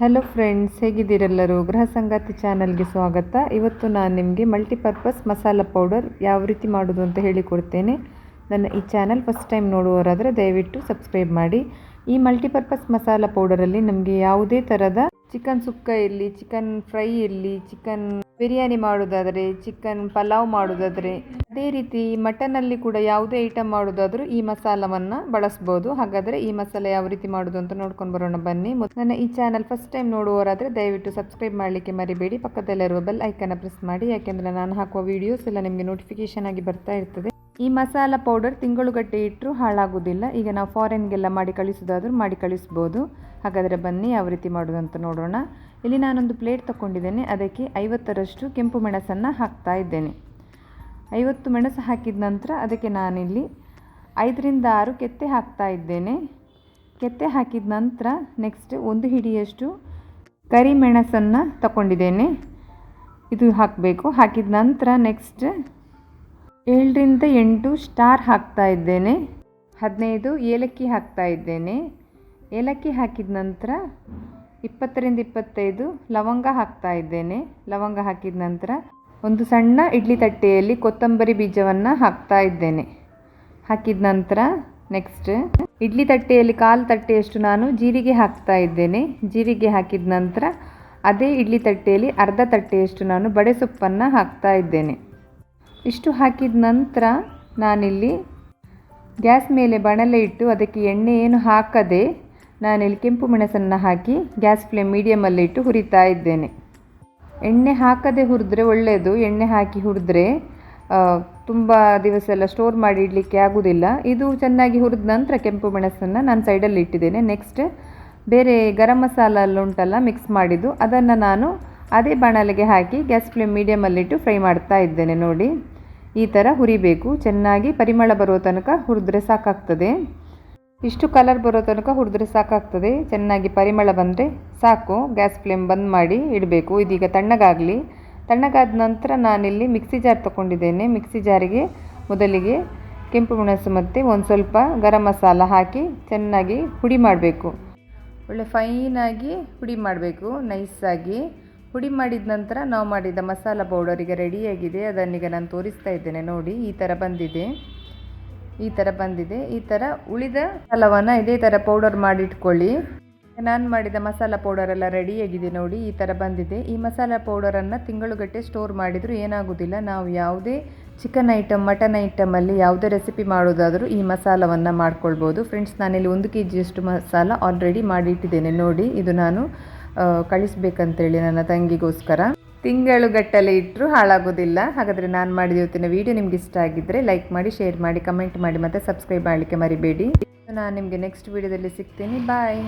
Hello friends ಹೇಗಿದ್ದೀರೆಲ್ಲರೂ? ಗೃಹ ಸಂಗಾತಿ ಚಾನಲ್ಗೆ ಸ್ವಾಗತ. ಇವತ್ತು ನಾನು ನಿಮಗೆ ಮಲ್ಟಿಪರ್ಪಸ್ ಮಸಾಲ ಪೌಡರ್ ಯಾವ ರೀತಿ ಮಾಡೋದು ಅಂತ ಹೇಳಿಕೊಡ್ತೇನೆ ನನ್ನ ಈ ಚಾನಲ್ ಫಸ್ಟ್ ಟೈಮ್ ನೋಡುವವರಾದರೆ ದಯವಿಟ್ಟು ಸಬ್ಸ್ಕ್ರೈಬ್ ಮಾಡಿ. ಈ ಮಲ್ಟಿಪರ್ಪಸ್ ಮಸಾಲ ಪೌಡರಲ್ಲಿ ನಮಗೆ ಯಾವುದೇ ಥರದ ಚಿಕನ್ ಸುಕ್ಕ ಇರಲಿ ಚಿಕನ್ ಫ್ರೈ ಇರಲಿ ಚಿಕನ್ ಬಿರಿಯಾನಿ ಮಾಡೋದಾದರೆ ಚಿಕನ್ ಪಲಾವ್ ಮಾಡೋದಾದರೆ ಅದೇ ರೀತಿ ಮಟನಲ್ಲಿ ಕೂಡ ಯಾವುದೇ ಐಟಮ್ ಮಾಡೋದಾದರೂ ಈ ಮಸಾಲವನ್ನು ಬಳಸ್ಬೋದು. ಹಾಗಾದರೆ ಈ ಮಸಾಲೆ ಯಾವ ರೀತಿ ಮಾಡೋದು ಅಂತ ನೋಡ್ಕೊಂಡು ಬರೋಣ ಬನ್ನಿ. ನನ್ನ ಈ ಚಾನಲ್ ಫಸ್ಟ್ ಟೈಮ್ ನೋಡುವವರಾದರೆ ದಯವಿಟ್ಟು ಸಬ್ಸ್ಕ್ರೈಬ್ ಮಾಡಲಿಕ್ಕೆ ಮರಿಬೇಡಿ. ಪಕ್ಕದಲ್ಲಿರುವ ಬೆಲ್ ಐಕನ್ನ ಪ್ರೆಸ್ ಮಾಡಿ. ಯಾಕೆಂದರೆ ನಾನು ಹಾಕುವ ವೀಡಿಯೋಸ್ ಎಲ್ಲ ನಿಮಗೆ ನೋಟಿಫಿಕೇಶನ್ ಆಗಿ ಬರ್ತಾ ಇರ್ತದೆ. ಈ ಮಸಾಲ ಪೌಡರ್ ತಿಂಗಳುಗಟ್ಟೆ ಇಟ್ಟರು ಹಾಳಾಗೋದಿಲ್ಲ ಈಗ ನಾವು ಫಾರಿನ್ಗೆಲ್ಲ ಮಾಡಿ ಕಳಿಸೋದಾದರೂ ಮಾಡಿ ಕಳಿಸ್ಬೋದು. ಹಾಗಾದರೆ ಬನ್ನಿ ಯಾವ ರೀತಿ ಮಾಡೋದು ಅಂತ ನೋಡೋಣ. ಇಲ್ಲಿ ನಾನೊಂದು ಪ್ಲೇಟ್ ತಗೊಂಡಿದ್ದೇನೆ ಅದಕ್ಕೆ ಐವತ್ತರಷ್ಟು ಕೆಂಪು ಮೆಣಸನ್ನು ಹಾಕ್ತಾ ಇದ್ದೇನೆ. ಐವತ್ತು ಮೆಣಸು ಹಾಕಿದ ನಂತರ ಅದಕ್ಕೆ ನಾನಿಲ್ಲಿ ಐದರಿಂದ ಆರು ಕೆತ್ತೆ ಹಾಕ್ತಾ ಇದ್ದೇನೆ. ಕೆತ್ತೆ ಹಾಕಿದ ನಂತರ ನೆಕ್ಸ್ಟ್ ಒಂದು ಹಿಡಿಯಷ್ಟು ಕರಿಮೆಣಸನ್ನು ತಗೊಂಡಿದ್ದೇನೆ ಇದು ಹಾಕಬೇಕು. ಹಾಕಿದ ನಂತರ ನೆಕ್ಸ್ಟ್ ಏಳರಿಂದ ಎಂಟು ಸ್ಟಾರ್ ಹಾಕ್ತಾ ಇದ್ದೇನೆ. ಹದಿನೈದು ಏಲಕ್ಕಿ ಹಾಕ್ತಾ ಇದ್ದೇನೆ. ಏಲಕ್ಕಿ ಹಾಕಿದ ನಂತರ ಇಪ್ಪತ್ತರಿಂದ ಇಪ್ಪತ್ತೈದು ಲವಂಗ ಹಾಕ್ತಾ ಇದ್ದೇನೆ. ಲವಂಗ ಹಾಕಿದ ನಂತರ ಒಂದು ಸಣ್ಣ ಇಡ್ಲಿ ತಟ್ಟೆಯಲ್ಲಿ ಕೊತ್ತಂಬರಿ ಬೀಜವನ್ನು ಹಾಕ್ತಾ ಇದ್ದೇನೆ. ಹಾಕಿದ ನಂತರ ನೆಕ್ಸ್ಟ್ ಇಡ್ಲಿ ತಟ್ಟೆಯಲ್ಲಿ ಕಾಲು ತಟ್ಟೆಯಷ್ಟು ನಾನು ಜೀರಿಗೆ ಹಾಕ್ತಾ ಇದ್ದೇನೆ. ಜೀರಿಗೆ ಹಾಕಿದ ನಂತರ ಅದೇ ಇಡ್ಲಿ ತಟ್ಟೆಯಲ್ಲಿ ಅರ್ಧ ತಟ್ಟೆಯಷ್ಟು ನಾನು ಬಡೆ ಸೊಪ್ಪನ್ನು ಹಾಕ್ತಾ ಇದ್ದೇನೆ. ಇಷ್ಟು ಹಾಕಿದ ನಂತರ ನಾನಿಲ್ಲಿ ಗ್ಯಾಸ್ ಮೇಲೆ ಬಣಲೆ ಇಟ್ಟು ಅದಕ್ಕೆ ಎಣ್ಣೆ ಏನು ಹಾಕದೆ ನಾನಿಲ್ಲಿ ಕೆಂಪು ಮೆಣಸನ್ನು ಹಾಕಿ ಗ್ಯಾಸ್ ಫ್ಲೇಮ್ ಮೀಡಿಯಮಲ್ಲಿ ಇಟ್ಟು ಹುರಿತಾ ಇದ್ದೇನೆ. ಎಣ್ಣೆ ಹಾಕದೆ ಹುರಿದ್ರೆ ಒಳ್ಳೆಯದು ಎಣ್ಣೆ ಹಾಕಿ ಹುರಿದ್ರೆ ತುಂಬ ದಿವಸ ಎಲ್ಲ ಸ್ಟೋರ್ ಮಾಡಿ ಇಡಲಿಕ್ಕೆ ಆಗೋದಿಲ್ಲ. ಇದು ಚೆನ್ನಾಗಿ ಹುರಿದ ನಂತರ ಕೆಂಪು ಮೆಣಸನ್ನು ನಾನು ಸೈಡಲ್ಲಿ ಇಟ್ಟಿದ್ದೇನೆ. ನೆಕ್ಸ್ಟ್ ಬೇರೆ ಗರಂ ಮಸಾಲ ಎಲ್ಲ ಉಂಟಲ್ಲ ಮಿಕ್ಸ್ ಮಾಡಿದ್ದು, ಅದನ್ನು ನಾನು ಅದೇ ಬಾಣಲೆಗೆ ಹಾಕಿ ಗ್ಯಾಸ್ ಫ್ಲೇಮ್ ಮೀಡಿಯಮಲ್ಲಿಟ್ಟು ಫ್ರೈ ಮಾಡ್ತಾ ಇದ್ದೇನೆ ನೋಡಿ. ಈ ಥರ ಹುರಿಬೇಕು. ಚೆನ್ನಾಗಿ ಪರಿಮಳ ಬರೋ ತನಕ ಹುರಿದ್ರೆ ಸಾಕಾಗ್ತದೆ. ಇಷ್ಟು ಕಲರ್ ಬರೋ ತನಕ ಹುರಿದ್ರೆ ಸಾಕಾಗ್ತದೆ. ಚೆನ್ನಾಗಿ ಪರಿಮಳ ಬಂದರೆ ಸಾಕು. ಗ್ಯಾಸ್ ಫ್ಲೇಮ್ ಬಂದ್ ಮಾಡಿ ಇಡಬೇಕು. ಇದೀಗ ತಣ್ಣಗಾಗಲಿ. ತಣ್ಣಗಾದ ನಂತರ ನಾನಿಲ್ಲಿ ಮಿಕ್ಸಿ ಜಾರ್ ತೊಗೊಂಡಿದ್ದೇನೆ ಮಿಕ್ಸಿ ಜಾರಿಗೆ ಮೊದಲಿಗೆ ಕೆಂಪು ಮೆಣಸು ಮತ್ತು ಒಂದು ಸ್ವಲ್ಪ ಗರಂ ಮಸಾಲ ಹಾಕಿ ಚೆನ್ನಾಗಿ ಹುಡಿ ಮಾಡಬೇಕು. ಒಳ್ಳೆ ಫೈನಾಗಿ ಹುಡಿ ಮಾಡಬೇಕು. ನೈಸಾಗಿ ಹುಡಿ ಮಾಡಿದ ನಂತರ ನಾವು ಮಾಡಿದ ಮಸಾಲ ಪೌಡರಿಗೆ ರೆಡಿಯಾಗಿದೆ ಅದನ್ನೀಗ ನಾನು ತೋರಿಸ್ತಾ ಇದ್ದೇನೆ ನೋಡಿ. ಈ ಥರ ಬಂದಿದೆ. ಈ ಥರ ಬಂದಿದೆ. ಈ ಥರ ಉಳಿದ ಮಸಾಲವನ್ನು ಇದೇ ಥರ ಪೌಡರ್ ಮಾಡಿಟ್ಕೊಳ್ಳಿ. ನಾನು ಮಾಡಿದ ಮಸಾಲ ಪೌಡರ್ ಎಲ್ಲ ರೆಡಿಯಾಗಿದೆ ನೋಡಿ, ಈ ಥರ ಬಂದಿದೆ. ಈ ಮಸಾಲ ಪೌಡರನ್ನು ತಿಂಗಳುಗಟ್ಟೆ ಸ್ಟೋರ್ ಮಾಡಿದರೂ ಏನಾಗೋದಿಲ್ಲ. ನಾವು ಯಾವುದೇ ಚಿಕನ್ ಐಟಮ್ ಮಟನ್ ಐಟಮಲ್ಲಿ ಯಾವುದೇ ರೆಸಿಪಿ ಮಾಡೋದಾದರೂ ಈ ಮಸಾಲವನ್ನು ಮಾಡ್ಕೊಳ್ಬೋದು. ಫ್ರೆಂಡ್ಸ್ ನಾನಿಲ್ಲಿ ಒಂದು ಕೆ ಜಿಯಷ್ಟು ಮಸಾಲ ಆಲ್ರೆಡಿ ಮಾಡಿಟ್ಟಿದ್ದೇನೆ ನೋಡಿ. ಇದು ನಾನು ಕಳಿಸ್ಬೇಕಂತೇಳಿ ನನ್ನ ತಂಗಿಗೋಸ್ಕರ. ತಿಂಗಳುಗಟ್ಟಲೆ ಇಟ್ಟರೂ ಹಾಳಾಗೋದಿಲ್ಲ. ಹಾಗಾದರೆ ನಾನು ಮಾಡಿದ ಇವತ್ತಿನ ವಿಡಿಯೋ ನಿಮ್ಗೆ ಇಷ್ಟ ಆಗಿದ್ದರೆ ಲೈಕ್ ಮಾಡಿ ಶೇರ್ ಮಾಡಿ ಕಮೆಂಟ್ ಮಾಡಿ ಮತ್ತು ಸಬ್ಸ್ಕ್ರೈಬ್ ಮಾಡಲಿಕ್ಕೆ ಮರಿಬೇಡಿ. ನಾನು ನಿಮಗೆ ನೆಕ್ಸ್ಟ್ ವಿಡಿಯೋದಲ್ಲಿ ಸಿಗ್ತೀನಿ. ಬಾಯ್